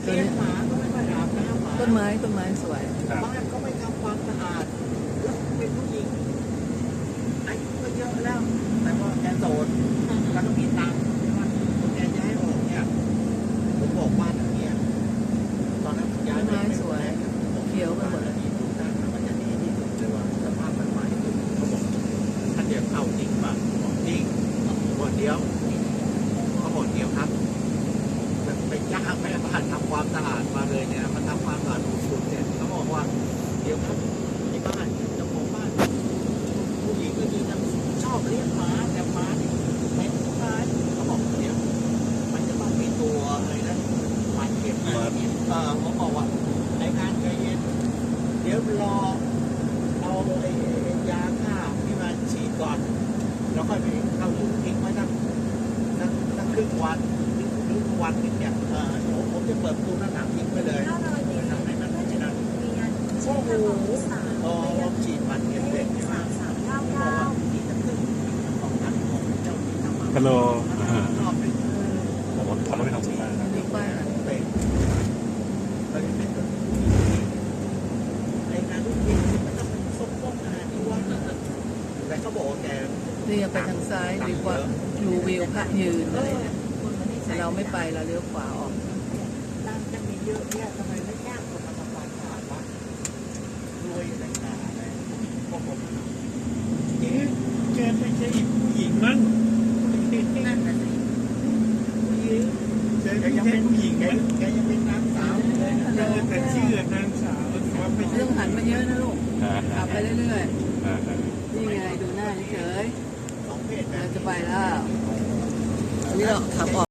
ตัวเลี้ยงนี้หมาก็ไม่ค่อยอาบน้ำหมาต้นไม้ต้นไม้สวยครับบ้านก็ไม่ทำความสะอาดแล้วเป็นผู้หญิงอายุก็เยอะแล้ว แต่ว่าแกโสดแล้วก็มีตังค์ใช่ไหมแกย้ายออกเนี่ยผมบอกบ้านหลังเนี้ยตอนนั้นผมย้ายต้นไม้สวยเขียวไปบ้านหมดหเลลัยงนี้ดูด้านมันจะดีที่สุดเลยว่าสภาพมันใหม่สุดเขาบอกท่านเดียวเข้าจริงป่ะบอกจริงบอกเดียวเขาบอกเดียวครับ ไปจ้างแม่บ้านทำความสะอาดมาเลยเนี่ยมาทำความสะอาดสุดๆเนี่ยเขาบอกว่า เดี๋ยวครับที่บ้านเจ้าของบ้านผู้หญิงก็คือจะชอบเลี้ยงหมาแต่หมานี่เป็นผู้ชายเขาบอกเดี๋ยวมันจะต้องมีตัวอะไรนะหมันเก็บมาเออเขาบอกว่าในการใจเย็นเดี๋ยวรอเอาไอ้ยาฆ่าที่มาฉีดก่อน แล้วค่อยไปเข้าถุงทิ้งไว้สักสักสักครึ่งวันหรือหรือวันหนึงเนี่ยเออผมผมจะเปิดประตูหน้าต่างทิ้งไปเลยถ้าเรามีทำให้มันไม่นั่นมีงานเช่นทางของที่สามพอเราฉีดมันเก็บเด็กใช่ไหมสามสามเก้าเขาบอกเก้าว่ามีตั้งครึ่งของพันของเจ้าที่ทำมาฮัลโหลรอบเป็นผมว่าเขาไม่ทำสุดท้ายนะ ดูป้ายหน่อย เป็นแล้วเป็นแบบในงานลูกยิงมันต้องเป็นส้มป้องขนาดนี้ว่า แต่เขาบอกว่าแกนี่ยังไปทางซ้ายดีกว่าดูวิวพระยืนอะไรเนี่ยแต่เราไม่ไปเราเลี้ยวขวาออกตั้งจะมีเยอะแยะทำไมไม่จ้างคนมาทำความสะอาดวะรวยอะไรขนาดไหนพวกผมเอ๊ะแกไม่ใช่ผู้หญิงมั้งนั่นน่ะสิผู้หญิงแกยังเป็นผู้หญิงแกไหมแกยังเป็นนางสาวอยู่เลยนะเออแต่ชื่อนางสาวแต่ว่าเป็นเรื่องหันมาเยอะนะลูกอ่าขับไปเรื่อยอ่าอ่าๆนี่ไงดูหน้าเฉยสองเพศๆแบเราบจะไปแล้วอันนี้เราขับออก